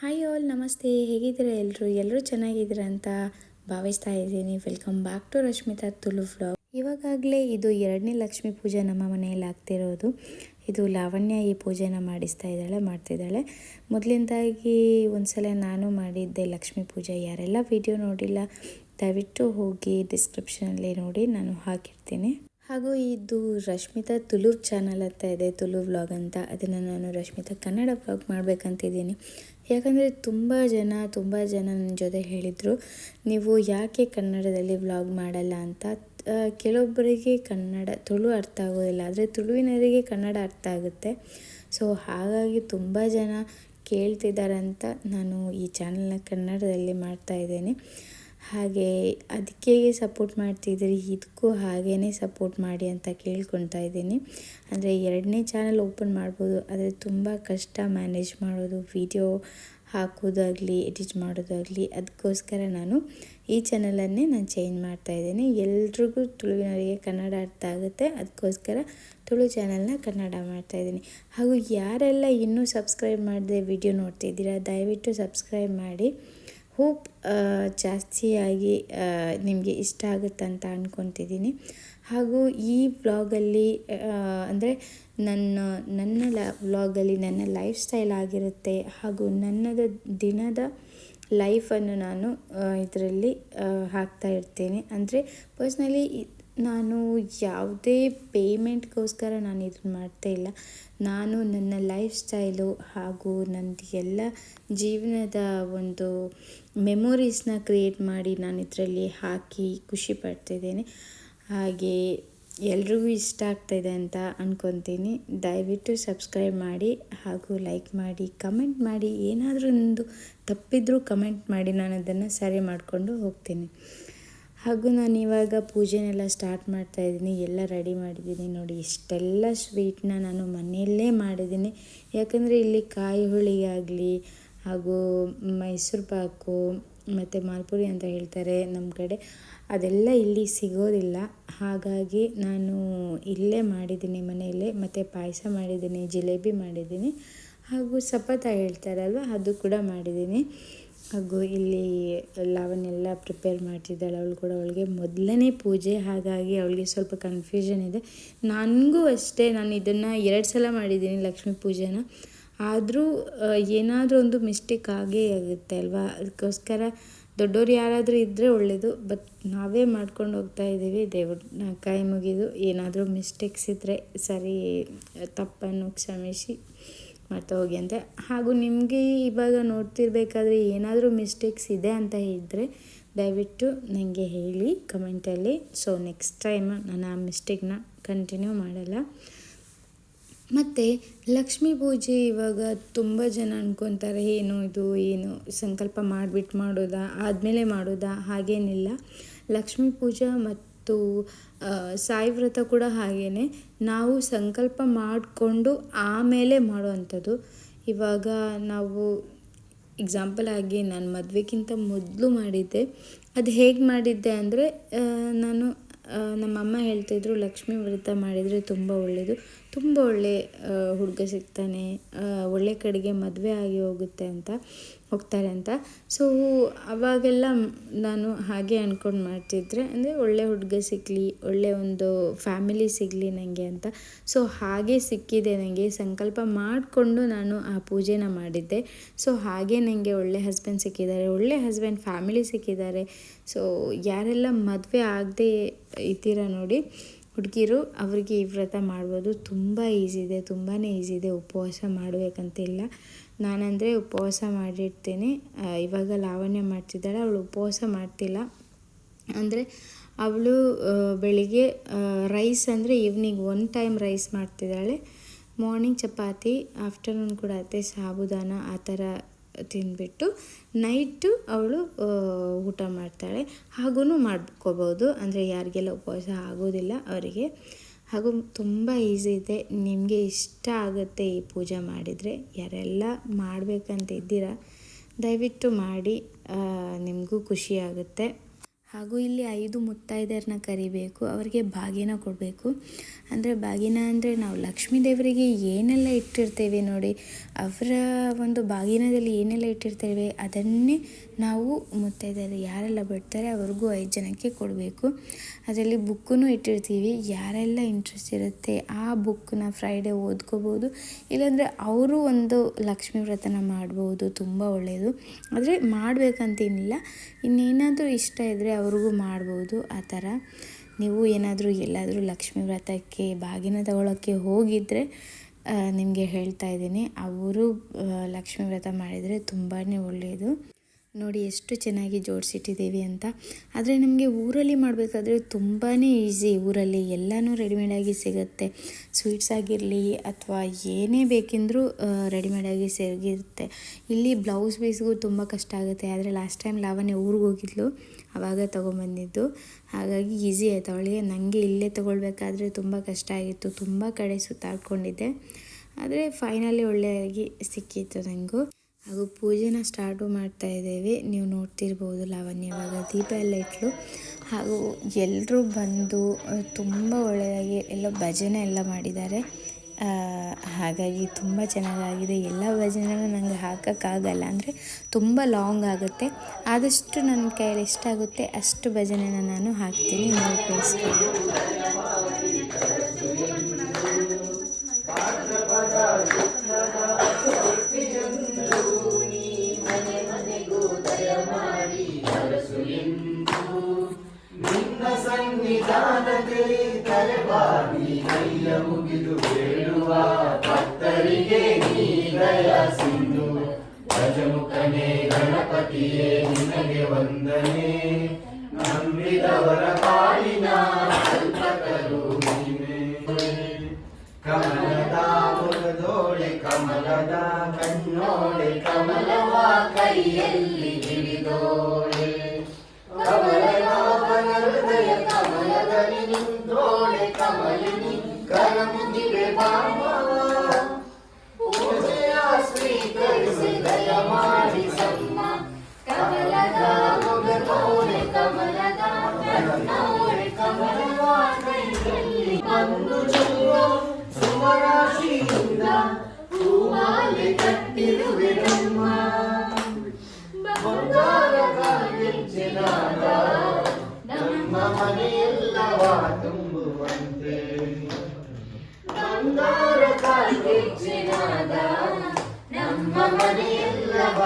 Hi all ನಮಸ್ತೆ. ಹೇಗಿದ್ದೀರಾ ಎಲ್ಲರೂ ಎಲ್ಲರೂ ಚೆನ್ನಾಗಿದ್ದೀರಾ ಅಂತ ಭಾವಿಸ್ತಾ ಇದ್ದೀನಿ. Welcome back to Rashmitha Tulu vlog ಇವಾಗಲೇ ಇದು ಎರಡನೇ ಲಕ್ಷ್ಮಿ ಪೂಜೆ ನಮ್ಮ ಮನೆಯಲ್ಲಿ ಆಗ್ತಿರೋದು. ಇದು ಲಾವಣ್ಯ ಈ ಪೂಜೆನ ಮಾಡಿಸ್ತಾ ಇದ್ದಾಳೆ, ಮಾಡ್ತಿದ್ದಾಳೆ. ಮೊದಲಿಂದಾಗಿ ಒಂದ್ಸಲ ನಾನು ಮಾಡಿದ್ದೆ ಲಕ್ಷ್ಮೀ ಪೂಜೆ. ಯಾರೆಲ್ಲ ವಿಡಿಯೋ ನೋಡಿಲ್ಲ, ದಯವಿಟ್ಟು ಹೋಗಿ ಡಿಸ್ಕ್ರಿಪ್ಷನಲ್ಲಿ ನೋಡಿ, ನಾನು ಹಾಕಿರ್ತೀನಿ. ಹಾಗೂ ಇದು ರಶ್ಮಿತಾ ತುಳು ಚಾನಲ್ ಅಂತ ಇದೆ, ತುಳು ವ್ಲಾಗ್ ಅಂತ. ಅದನ್ನು ನಾನು ರಶ್ಮಿತಾ ಕನ್ನಡ ವ್ಲಾಗ್ ಮಾಡಬೇಕಂತಿದ್ದೀನಿ. ಯಾಕಂದರೆ ತುಂಬ ಜನ ತುಂಬ ಜನ ನನ್ನ ಜೊತೆ ಹೇಳಿದರು, ನೀವು ಯಾಕೆ ಕನ್ನಡದಲ್ಲಿ ವ್ಲಾಗ್ ಮಾಡಲ್ಲ ಅಂತ? ಕೆಲವೊಬ್ಬರಿಗೆ ಕನ್ನಡ ತುಳು ಅರ್ಥ ಆಗೋದಿಲ್ಲ, ಆದರೆ ತುಳುವಿನವರಿಗೆ ಕನ್ನಡ ಅರ್ಥ ಆಗುತ್ತೆ. ಸೊ, ಹಾಗಾಗಿ ತುಂಬ ಜನ ಕೇಳ್ತಿದ್ದಾರಂತ ನಾನು ಈ ಚಾನಲ್ನ ಕನ್ನಡದಲ್ಲಿ ಮಾಡ್ತಾ ಇದ್ದೇನೆ. ಹಾಗೆ ಅದಕ್ಕೆ ಸಪೋರ್ಟ್ ಮಾಡ್ತಿದ್ದೀರಿ ಇದಕ್ಕೂ ಹಾಗೇ ಸಪೋರ್ಟ್ ಮಾಡಿ ಅಂತ ಕೇಳ್ಕೊತಾ ಇದ್ದೀನಿ. ಅಂದರೆ ಎರಡನೇ ಚಾನಲ್ ಓಪನ್ ಮಾಡ್ಬೋದು, ಆದರೆ ತುಂಬ ಕಷ್ಟ ಮ್ಯಾನೇಜ್ ಮಾಡೋದು ವಿಡಿಯೋ ಹಾಕೋದಾಗಲಿ ಎಡಿಟ್ ಮಾಡೋದಾಗಲಿ ಅದಕ್ಕೋಸ್ಕರ ನಾನು ಈ ಚಾನಲನ್ನೇ ನಾನು ಚೇಂಜ್ ಮಾಡ್ತಾ ಇದ್ದೀನಿ. ಎಲ್ರಿಗೂ ತುಳುವಿನವರಿಗೆ ಕನ್ನಡ ಅರ್ಥ ಆಗುತ್ತೆ ಅದಕ್ಕೋಸ್ಕರ ತುಳು ಚಾನಲ್ನ ಕನ್ನಡ ಮಾಡ್ತಾ ಇದ್ದೀನಿ. ಹಾಗೂ ಯಾರೆಲ್ಲ ಇನ್ನೂ ಸಬ್ಸ್ಕ್ರೈಬ್ ಮಾಡದೆ ವಿಡಿಯೋ ನೋಡ್ತಿದ್ದೀರಾ, ದಯವಿಟ್ಟು ಸಬ್ಸ್ಕ್ರೈಬ್ ಮಾಡಿ. ಹೋಪ್ ಜಾಸ್ತಿಯಾಗಿ ನಿಮಗೆ ಇಷ್ಟ ಆಗುತ್ತಂತ ಅಂದ್ಕೊತಿದ್ದೀನಿ ಹಾಗೂ ಈ ವ್ಲಾಗಲ್ಲಿ ಅಂದರೆ ನನ್ನ ನನ್ನ ಲ, ವ್ಲಾಗಲ್ಲಿ ನನ್ನ ಲೈಫ್ ಸ್ಟೈಲ್ ಆಗಿರುತ್ತೆ. ಹಾಗೂ ನನ್ನದ ದಿನದ ಲೈಫನ್ನು ನಾನು ಇದರಲ್ಲಿ ಹಾಕ್ತಾ ಇರ್ತೀನಿ. ಅಂದರೆ ಪರ್ಸ್ನಲಿ ನಾನು ಯಾವುದೇ ಪೇಮೆಂಟ್ಗೋಸ್ಕರ ನಾನು ಇದನ್ನು ಮಾಡ್ತಾ ಇಲ್ಲ. ನಾನು ನನ್ನ ಲೈಫ್ ಸ್ಟೈಲು ಹಾಗೂ ನಂದು ಎಲ್ಲ ಜೀವನದ ಒಂದು ಮೆಮೊರೀಸ್ನ ಕ್ರಿಯೇಟ್ ಮಾಡಿ ನಾನು ಇದರಲ್ಲಿ ಹಾಕಿ ಖುಷಿ ಪಡ್ತಿದ್ದೇನೆ. ಹಾಗೆ ಎಲ್ರಿಗೂ ಇಷ್ಟ ಆಗ್ತಾಯಿದೆ ಅಂತ ಅಂದ್ಕೊತೀನಿ ದಯವಿಟ್ಟು ಸಬ್ಸ್ಕ್ರೈಬ್ ಮಾಡಿ ಹಾಗೂ ಲೈಕ್ ಮಾಡಿ ಕಮೆಂಟ್ ಮಾಡಿ, ಏನಾದರೂ ಒಂದು ತಪ್ಪಿದ್ರೂ ಕಮೆಂಟ್ ಮಾಡಿ ನಾನು ಅದನ್ನು ಸರಿ ಮಾಡಿಕೊಂಡು ಹೋಗ್ತೀನಿ. ಹಾಗೂ ನಾನು ಇವಾಗ ಪೂಜೆನೆಲ್ಲ ಸ್ಟಾರ್ಟ್ ಮಾಡ್ತಾ ಇದ್ದೀನಿ, ಎಲ್ಲ ರೆಡಿ ಮಾಡಿದ್ದೀನಿ ನೋಡಿ, ಇಷ್ಟೆಲ್ಲ ಸ್ವೀಟ್ನ ನಾನು ಮನೆಯಲ್ಲೇ ಮಾಡಿದ್ದೀನಿ. ಯಾಕಂದರೆ ಇಲ್ಲಿ ಕಾಯಿ ಹೋಳಿಗೆ ಹಾಗೂ ಮೈಸೂರು ಪಾಕು, ಮತ್ತು ಮಾಲ್ಪುರಿ ಅಂತ ಹೇಳ್ತಾರೆ ನಮ್ಮ ಕಡೆ, ಅದೆಲ್ಲ ಇಲ್ಲಿ ಸಿಗೋದಿಲ್ಲ. ಹಾಗಾಗಿ ನಾನು ಇಲ್ಲೇ ಮಾಡಿದ್ದೀನಿ ಮನೆಯಲ್ಲೇ, ಮತ್ತು ಪಾಯಸ ಮಾಡಿದ್ದೀನಿ, ಜಿಲೇಬಿ ಮಾಡಿದ್ದೀನಿ, ಹಾಗೂ ಸಪತ ಹೇಳ್ತಾರಲ್ವ, ಅದು ಕೂಡ ಮಾಡಿದ್ದೀನಿ. ಹಾಗೂ ಇಲ್ಲಿ ಲಾವಣ್ಯೆಲ್ಲ ಪ್ರಿಪೇರ್ ಮಾಡ್ತಿದ್ದಾಳೆ. ಅವಳು ಕೂಡ ಅವಳಿಗೆ ಮೊದಲನೇ ಪೂಜೆ. ಹಾಗಾಗಿ ಅವಳಿಗೆ ಸ್ವಲ್ಪ ಕನ್ಫ್ಯೂಷನ್ ಇದೆ. ನನಗೂ ಅಷ್ಟೇ, ನಾನು ಇದನ್ನು ಎರಡು ಸಲ ಮಾಡಿದ್ದೀನಿ ಲಕ್ಷ್ಮೀ ಪೂಜೆನ. ಆದರೂ ಏನಾದರೂ ಒಂದು ಮಿಸ್ಟೇಕ್ ಆಗೇ ಆಗುತ್ತೆ ಅಲ್ವಾ? ಅದಕ್ಕೋಸ್ಕರ ದೊಡ್ಡವ್ರು ಯಾರಾದರೂ ಇದ್ದರೆ ಒಳ್ಳೆಯದು ಬಟ್ ನಾವೇ ಮಾಡ್ಕೊಂಡು ಹೋಗ್ತಾ ಇದ್ದೀವಿ. ದೇವ್ರ ಕೈ ಮುಗಿದು ಏನಾದರೂ ಮಿಸ್ಟೇಕ್ಸ್ ಇದ್ದರೆ ಸರಿ, ತಪ್ಪನ್ನು ಕ್ಷಮಿಸಿ. ಮಾಡ್ತಾ ಹೋಗಿ ಅಂತ. ಹಾಗೂ ನಿಮಗೆ ಇವಾಗ ನೋಡ್ತಿರ್ಬೇಕಾದ್ರೆ ಏನಾದರೂ ಮಿಸ್ಟೇಕ್ಸ್ ಇದೆ ಅಂತ ಇದ್ದರೆ ದಯವಿಟ್ಟು ನನಗೆ ಹೇಳಿ ಕಮೆಂಟಲ್ಲಿ ಸೊ ನೆಕ್ಸ್ಟ್ ಟೈಮ್ ನಾನು ಆ ಮಿಸ್ಟೇಕ್ನ ಕಂಟಿನ್ಯೂ ಮಾಡಲ್ಲ. ಮತ್ತು ಲಕ್ಷ್ಮೀ ಪೂಜೆ ಇವಾಗ ತುಂಬ ಜನ ಅನ್ಕೊತಾರೆ, ಏನು ಇದು, ಏನು ಸಂಕಲ್ಪ ಮಾಡಿಬಿಟ್ಟು ಮಾಡೋದಾ, ಆದಮೇಲೆ ಮಾಡೋದಾ, ಹಾಗೇನಿಲ್ಲ. ಲಕ್ಷ್ಮೀ ಪೂಜಾ ಮತ್ತು ಸಾಯಿ ವ್ರತ ಕೂಡ ಹಾಗೇ ನಾವು ಸಂಕಲ್ಪ ಮಾಡಿಕೊಂಡು ಆಮೇಲೆ ಮಾಡುವಂಥದ್ದು. ಇವಾಗ ನಾವು ಎಕ್ಸಾಂಪಲ್ ಆಗಿ ನಾನು ಮದುವೆಗಿಂತ ಮೊದಲು ಮಾಡಿದ್ದೆ. ಅದು ಹೇಗೆ ಮಾಡಿದ್ದೆ ಅಂದರೆ ನಾನು ನಮ್ಮಮ್ಮ ಹೇಳ್ತಿದ್ರು ಲಕ್ಷ್ಮೀ ವ್ರತ ಮಾಡಿದರೆ ತುಂಬ ಒಳ್ಳೆಯದು ತುಂಬ ಒಳ್ಳೆ ಹುಡುಗ ಸಿಗ್ತಾನೆ ಒಳ್ಳೆ ಕಡೆಗೆ ಮದುವೆ ಆಗಿ ಹೋಗುತ್ತೆ ಅಂತ ಹೋಗ್ತಾರೆ ಅಂತ. ಸೊ ಅವಾಗೆಲ್ಲ ನಾನು ಹಾಗೆ ಅಂದ್ಕೊಂಡು ಮಾಡ್ತಿದ್ರೆ, ಅಂದರೆ ಒಳ್ಳೆ ಹುಡುಗ ಸಿಗಲಿ, ಒಳ್ಳೆ ಒಂದು ಫ್ಯಾಮಿಲಿ ಸಿಗಲಿ ನನಗೆ ಅಂತ. ಸೊ ಹಾಗೆ ಸಿಕ್ಕಿದೆ ನನಗೆ ಸಂಕಲ್ಪ ಮಾಡಿಕೊಂಡು ನಾನು ಆ ಪೂಜೆನ ಮಾಡಿದ್ದೆ. ಸೊ ಹಾಗೆ ನನಗೆ ಒಳ್ಳೆ ಹಸ್ಬೆಂಡ್ ಸಿಕ್ಕಿದ್ದಾರೆ, ಒಳ್ಳೆ ಹಸ್ಬೆಂಡ್ ಫ್ಯಾಮಿಲಿ ಸಿಕ್ಕಿದ್ದಾರೆ. ಸೊ ಯಾರೆಲ್ಲ ಮದುವೆ ಆಗದೆ ಇದ್ದೀರಾ ನೋಡಿ ಹುಡುಗಿರು ಅವರಿಗೆ ಈ ವ್ರತ ಮಾಡ್ಬೋದು. ತುಂಬ ಈಸಿ ಇದೆ ತುಂಬಾ ಈಸಿ ಇದೆ ಉಪವಾಸ ಮಾಡಬೇಕಂತಿಲ್ಲ. ನಾನಂದರೆ ಉಪವಾಸ ಮಾಡಿರ್ತೀನಿ. ಇವಾಗ ಲಾವಣ್ಯ ಮಾಡ್ತಿದ್ದಾಳೆ, ಅವಳು ಉಪವಾಸ ಮಾಡ್ತಿಲ್ಲ. ಅಂದರೆ ಅವಳು ಬೆಳಿಗ್ಗೆ ರೈಸ್ ಅಂದರೆ ಈವ್ನಿಂಗ್ ಒನ್ ಟೈಮ್ ರೈಸ್ ಮಾಡ್ತಿದ್ದಾಳೆ. ಮಾರ್ನಿಂಗ್ ಚಪಾತಿ ಆಫ್ಟರ್ನೂನ್ ಕೂಡ ಅತ್ತೆ ಸಾಬುದಾನ, ಆ ಥರ ತಿಂದ್ಬಿಟ್ಟು ನೈಟು ಅವಳು ಊಟ ಮಾಡ್ತಾಳೆ. ಹಾಗೂ ಮಾಡ್ಕೋಬೋದು. ಅಂದರೆ ಯಾರಿಗೆಲ್ಲ ಉಪವಾಸ ಆಗೋದಿಲ್ಲ ಅವರಿಗೆ. ಹಾಗೂ ತುಂಬ ಈಸಿ ಇದೆ. ನಿಮಗೆ ಇಷ್ಟ ಆಗುತ್ತೆ ಈ ಪೂಜೆ ಮಾಡಿದರೆ. ಯಾರೆಲ್ಲ ಮಾಡಬೇಕಂತ ಇದ್ದೀರಾ, ದಯವಿಟ್ಟು ಮಾಡಿ. ನಿಮಗೂ ಖುಷಿ ಆಗುತ್ತೆ. ಹಾಗೂ ಇಲ್ಲಿ ಐದು ಮುತ್ತೈದೆಯರನ್ನ ಕರಿಬೇಕು, ಅವರಿಗೆ ಬಾಗಿನ ಕೊಡಬೇಕು. ಅಂದರೆ ಬಾಗಿನ ಅಂದರೆ ನಾವು ಲಕ್ಷ್ಮೀ ದೇವರಿಗೆ ಏನೆಲ್ಲ ಇಟ್ಟಿರ್ತೇವೆ ನೋಡಿ, ಅವರ ಒಂದು ಬಾಗಿನದಲ್ಲಿ ಏನೆಲ್ಲ ಇಟ್ಟಿರ್ತೇವೆ, ಅದನ್ನೇ ನಾವು ಮುತ್ತೈದೆಯರು ಯಾರೆಲ್ಲ ಬಿಡ್ತಾರೆ ಅವ್ರಿಗೂ ಐದು ಜನಕ್ಕೆ ಕೊಡಬೇಕು. ಅದರಲ್ಲಿ ಬುಕ್ಕನ್ನು ಇಟ್ಟಿರ್ತೀವಿ. ಯಾರೆಲ್ಲ ಇಂಟ್ರೆಸ್ಟ್ ಇರುತ್ತೆ ಆ ಬುಕ್ಕನ್ನ ಫ್ರೈಡೇ ಓದ್ಕೋಬೋದು. ಇಲ್ಲಾಂದರೆ ಅವರು ಒಂದು ಲಕ್ಷ್ಮೀ ವ್ರತನ ಮಾಡ್ಬೋದು. ತುಂಬ ಒಳ್ಳೆಯದು ಆದರೆ ಮಾಡಬೇಕಂತೇನಿಲ್ಲ. ಇನ್ನೇನಾದರೂ ಇಷ್ಟ ಇದ್ದರೆ ಅವ್ರಿಗೂ ಮಾಡ್ಬೋದು. ಆ ಥರ. ನೀವು ಏನಾದರೂ ಎಲ್ಲಾದರೂ ಲಕ್ಷ್ಮೀ ವ್ರತಕ್ಕೆ, ಬಾಗಿನ ತಗೊಳ್ಳೋಕ್ಕೆ ಹೋಗಿದ್ದರೆ ನಿಮಗೆ ಹೇಳ್ತಾ ಇದ್ದೀನಿ. ಅವರು ಲಕ್ಷ್ಮೀ ವ್ರತ ಮಾಡಿದರೆ ತುಂಬಾ ಒಳ್ಳೆಯದು ನೋಡಿ ಎಷ್ಟು ಚೆನ್ನಾಗಿ ಜೋಡಿಸಿಟ್ಟಿದ್ದೀವಿ ಅಂತ. ಆದರೆ ನಮಗೆ ಊರಲ್ಲಿ ಮಾಡಬೇಕಾದ್ರೆ ತುಂಬಾ ಈಸಿ ಊರಲ್ಲಿ ಎಲ್ಲನೂ ರೆಡಿಮೇಡಾಗಿ ಸಿಗುತ್ತೆ. ಸ್ವೀಟ್ಸ್ ಆಗಿರಲಿ ಅಥವಾ ಏನೇ ಬೇಕೆಂದರೂ ರೆಡಿಮೇಡಾಗಿ ಸಿಗುತ್ತೆ. ಇಲ್ಲಿ ಬ್ಲೌಸ್ ಪೀಸ್ಗೂ ತುಂಬ ಕಷ್ಟ ಆಗುತ್ತೆ. ಆದರೆ ಲಾಸ್ಟ್ ಟೈಮ್ ಲಾವಣ್ಯ ಊರಿಗೆ ಹೋಗಿದ್ಲು ಆವಾಗ ತೊಗೊಂಬಂದಿದ್ದು. ಹಾಗಾಗಿ ಈಸಿ ಆಯಿತು. ಅವಳಿಗೆ ನನಗೆ ಇಲ್ಲೇ ತೊಗೊಳ್ಬೇಕಾದ್ರೆ ತುಂಬ ಕಷ್ಟ ಆಗಿತ್ತು. ತುಂಬ ಕಡೆ ಸುತ್ತಾಡ್ಕೊಂಡಿದ್ದೆ. ಆದರೆ ಫೈನಲಿ ಒಳ್ಳೆಯಾಗಿ ಸಿಕ್ಕಿತ್ತು ನನಗೂ ಹಾಗೂ ಪೂಜೆನ ಸ್ಟಾರ್ಟು ಮಾಡ್ತಾ ಇದ್ದೇವೆ. ನೀವು ನೋಡ್ತಿರ್ಬೋದು ಲಾವಣ್ಯ ಇವಾಗ ದೀಪ ಎಲ್ಲ ಇಟ್ಲು. ಹಾಗೂ ಎಲ್ಲರೂ ಬಂದು ತುಂಬ ಒಳ್ಳೆಯದಾಗಿ ಎಲ್ಲ ಭಜನೆ ಎಲ್ಲ ಮಾಡಿದ್ದಾರೆ. ಹಾಗಾಗಿ ತುಂಬ ಚೆನ್ನಾಗಾಗಿದೆ. ಎಲ್ಲ ಭಜನೆನೂ ನನಗೆ ಹಾಕೋಕ್ಕಾಗಲ್ಲ. ಅಂದರೆ ತುಂಬ ಲಾಂಗ್ ಆಗುತ್ತೆ. ಆದಷ್ಟು ನನ್ನ ಕೈಯಲ್ಲಿ ಎಷ್ಟಾಗುತ್ತೆ ಅಷ್ಟು ಭಜನೆನ ನಾನು ಹಾಕ್ತೀನಿ. ನೋಡ್ಕೊಳಿಸ್ತೀನಿ ಕಮಲವ ಕೈಯಲ್ಲಿ ಹಿಡಿದೋಳೆ ಕಮಲದ ಹೃದಯ ಕಮಲದಲ್ಲಿ ನಿಂತೋಳೆ ಕಮಲಿನಿ ಕರಮುಗಿವೆ ಬಾಮ ಪೂಜೆಯ ಸ್ವೀಕರಿಸಿ ದಯ ಮಾಡಿ ಸಮ್ಮ. ಕಮಲದ ಮೊಗದೋಳೆ ಕಮಲದ ಕಮಲವ ಕೈಯಲ್ಲಿ ಬಂದು ಚೆಲ್ಲುವ ಸುಮರಾಶಿಯಿಂದ ಹೂಮಾಲೆ ಕಟ್ಟಿರುವೆ ನಮ್ಮ ಬಂಗಾರದ ಗೆಜ್ಜೆನಾದ ನಮ್ಮ ಮನೆಯೆಲ್ಲವ ತುಂಬುವಂತೆ. ಬಂಗಾರ ಕಾಲ್ಗೆಜ್ಜೆನಾದ ನಮ್ಮ ಮನೆಯೆಲ್ಲವ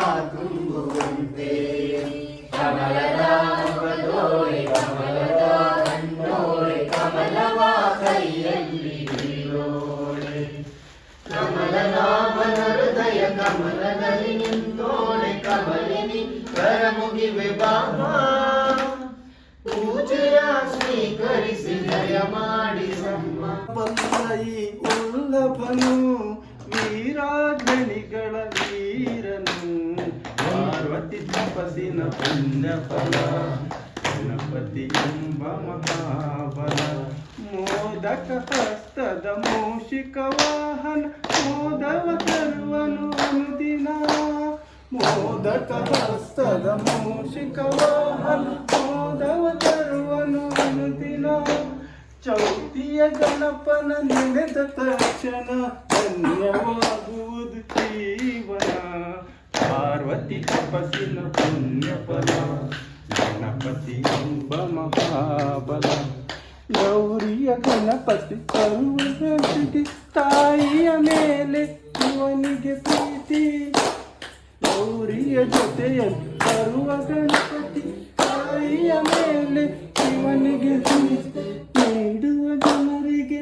ಹೃದಯ ಕಮಲದಲ್ಲಿ ನಿಂತೋಳೆ ಕಮಲಿನಿ ಕರಮುಗಿವೆ ಬಾಮ ಪೂಜೆಯ ಸ್ವೀಕರಿಸಿ ಜಯ ಮಾಡಿ ಸಮ್ಮ. ಬಂದೈ ಉಲ್ಲಭನು ವೀರನು. ಪಾರ್ವತಿ ತಪಸಿನ ಪುಣ್ಯ ಫಲ ಗಣಪತಿ ಎಂಬ ಮಹಾಬಲ. ಮೋದಕ ಹಸ್ತದ ಮೋಷಿಕ ವಾಹನ ಮೋದವ ತರುವನು ಅನುದಿನ ಮೋದಕ ಹಸ್ತದ ಮೂಷಿಕ ವಾಹನ ಮೋದವ ತರುವನು ಅನುದಿನ ಚೌತಿಯ ಗಣಪನ ನೆನೆದ ತಕ್ಷಣ ಧನ್ಯವಾಗುವುದು ಜೀವನ ಪಾರ್ವತಿ ತಪಸ್ಸಿನ ಪುಣ್ಯ ಫಲ ಗಣಪತಿ ಎಂಬ ಮಹಾಬಲ ಗೌರಿಯ ಗಣಪತಿ ತರುವುದಕ್ಕೆ ತಾಯಿಯ ಮೇಲೆ ಇವನಿಗೆ ಪ್ರೀತಿ ಗೌರಿಯ ಜೊತೆಯಲ್ಲಿ ಬರುವ ಗಣಪತಿ ತಾಯಿಯ ಮೇಲೆ ಇವನಿಗೆ ಪ್ರೀತಿ ನೀಡುವ ಜನರಿಗೆ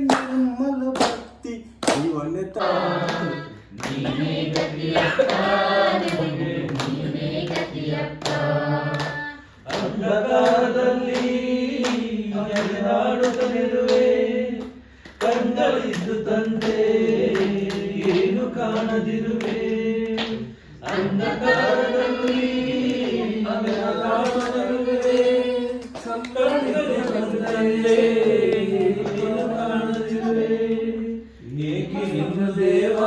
ದೇವ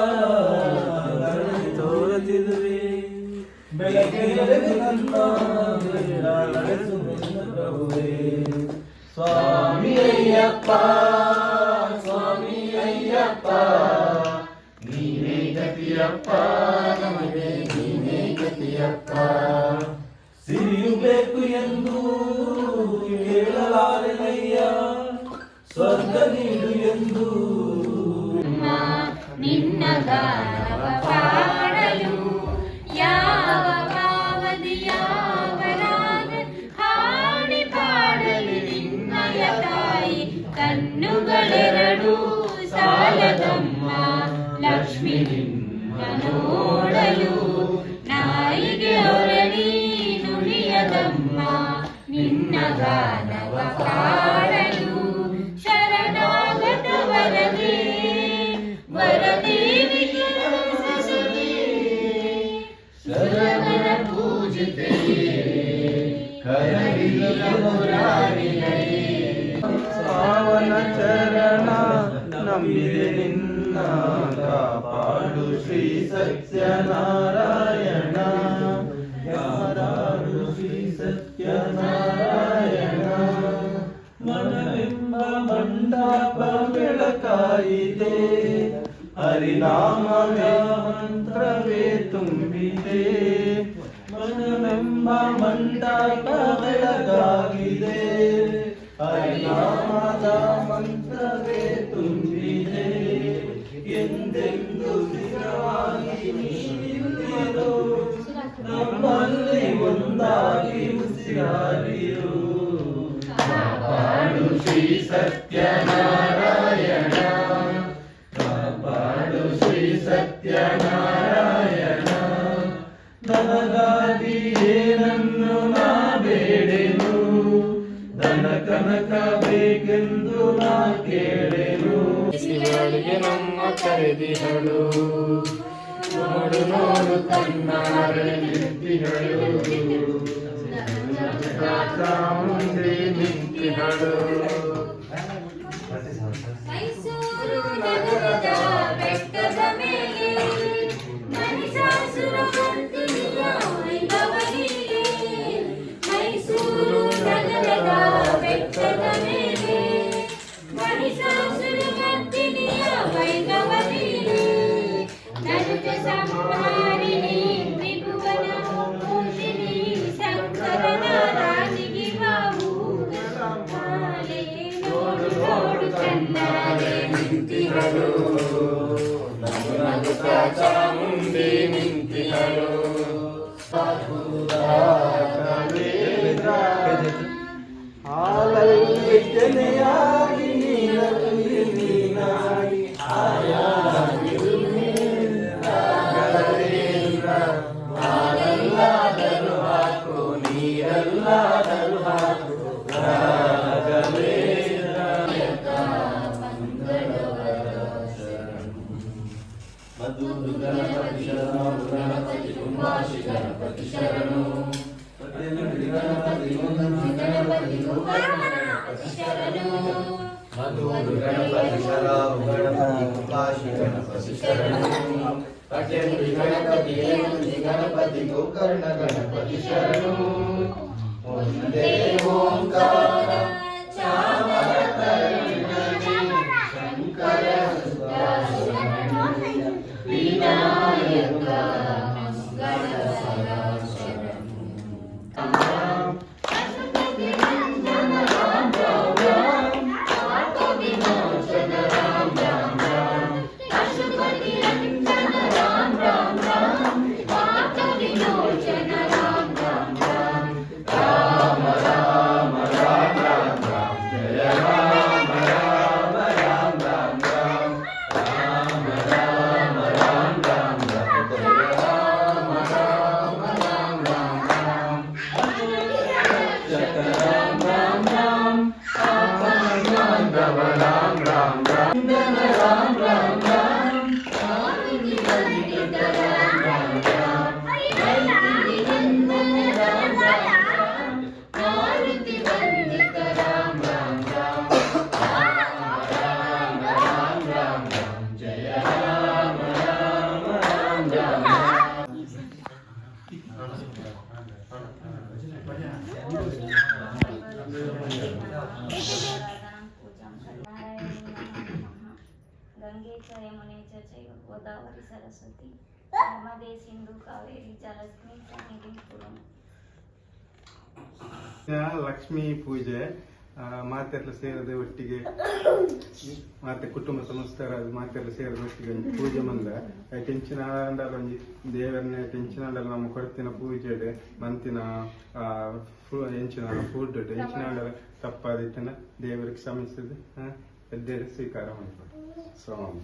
ಕರುಣೆ ತೋರದಿರುವೆ ಬೆಳಗ್ಗೆ ಎಳೆದು ನನ್ನ ಬೇಡ ನಡೆಸು ನಿನ್ನ ಪ್ರಭುವೇ ಸ್ವಾಮಿ ಅಯ್ಯಪ್ಪ ಸ್ವಾಮಿ ಅಯ್ಯಪ್ಪ ನೀನೇ ಗತಿಯಪ್ಪ ನಮಗೆ ನೀನೇ ಗತಿಯಪ್ಪ ಸಿರಿಯು ಬೇಕು ಎಂದು ಕೇಳಲಾರೆನಯ್ಯ ಸ್ವರ್ಗ ನೀಡು ಎಂದು ನಿನ್ನ ಪೂಜಿತೆ ಕರಗಿದ ಮುರಾರಿಯೇ ಪಾವನ ಚರಣ ನಂಬಿದೆ ನಿನ್ನ ಕಾಪಾಡು ಶ್ರೀ ಸತ್ಯನಾರಾಯಣ ಯಾರು ಶ್ರೀ ಸತ್ಯನಾರಾಯಣ ಮನವೆಂಬ ಮಂಡಪ ಬೆಳಕಾಯಿದೆ ಹರಿನಾಮವೇ ಕನಕ ಬೇಕೆಂದು ನಾ ಕೇಳೆನು. ಶಿವಳಿಗೆ ನಮ್ಮ ಕರೆದಿಹಳು. ನೋಡು ನೋಡು ಕಣ್ಣಾರೆ ನಿಂತಿಹಳು. ಮುಂದೆ ನಿಂತಿಹಳು. ನಗು ನಗುತ್ತ ಚಾಮುಂಡಿ ನಿಂತಿಹಳು ಹಾಲಲ್ಲಿ ಕೆನೆಯಾಗಿ ನೀರಲ್ಲಿ ನೀನಾಗಿ ಹಾಲಲ್ಲಾದರೂ ಮಧುರು ಗಣಪತಿ ಶರಾವು ಗಣಪತಿ ಕಾಶಿ ಗಣಪತಿ ಶರಣು ಕಾವೇರಿ ಸರಸ್ವತಿ ನರ್ಮದೇ ಸಿಂಧು ಕಾವೇರಿ ಜಲಕ್ಷ್ಮಿ ಸನ್ನಿಧಿ ಪುರಂ. ಲಕ್ಷ್ಮೀ ಪೂಜೆ. ಮಾತೆಲ್ಲ ಸೇರದೆ ಒಟ್ಟಿಗೆ ಮತ್ತೆ ಕುಟುಂಬ ಸಮಸ್ತರ ಮಾತೆಲ್ಲ ಸೇರದ ಒಟ್ಟಿಗೆ ಒಂದು ಪೂಜೆ ಬಂದ ಟೆನ್ಷನ್ ಆಂಡಲ್ಲ ಒಂದು ದೇವರನ್ನೇ ಟೆನ್ಷನ್ ಆಂಡಲ್ಲ. ನಮ್ಮ ಕೊಡ್ತಿನ ಪೂಜೆಡೆ ಮಂತಿನ ಎಂಚಿನ ಫುಡ್ ಟೆನ್ಷನ್ ಆಂಡಲ್ಲ ತಪ್ಪಾದಿತ್ತನ ದೇವರಿಗೆ ಸಮಸ್ಯೆ ಸ್ವೀಕಾರ ಮಾಡ್ತಾರೆ ಸ್ವಾಮಿ.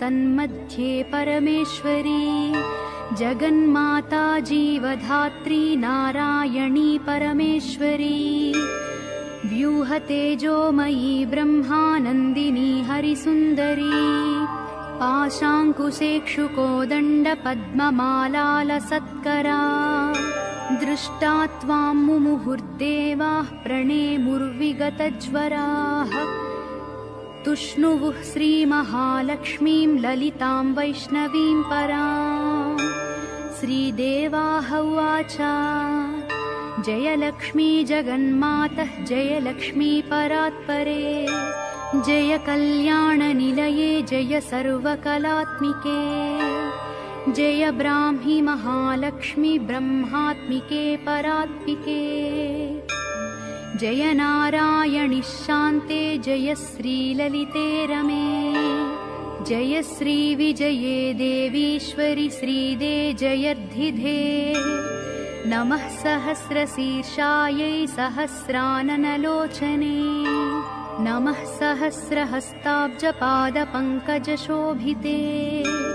तन्मध्ये परमेश्वरी जगन्माता जीवधात्री नारायणी परमेश्वरी व्यूहतेजोमयी ब्रह्मानन्दिनी हरिसुन्दरी पाशाङ्कुशेक्षुकोदण्डपद्ममालालसत्करा दृष्टा त्वां मुमुहुर्देवाः प्रणेमुर्विगतज्वराः तुष्णुवुः श्रीमहालक्ष्मीं ललितां वैष्णवीं पराम् श्रीदेवाह उवाच जय लक्ष्मी जगन्मातः जय लक्ष्मी परात्परे। जय कल्याणनिलये जय सर्वकलात्मिके। जय ब्राह्मी महालक्ष्मी ब्रह्मात्मिके परात्मिके जय नारायणि शान्ते जय श्रीललिते रमे। जय श्रीविजये देवीश्वरि श्रीदे जयर्धिधे। नमः सहस्रशीर्षायै सहस्राननलोचने। नमः सहस्रहस्ताब्जपादपङ्कजशोभिते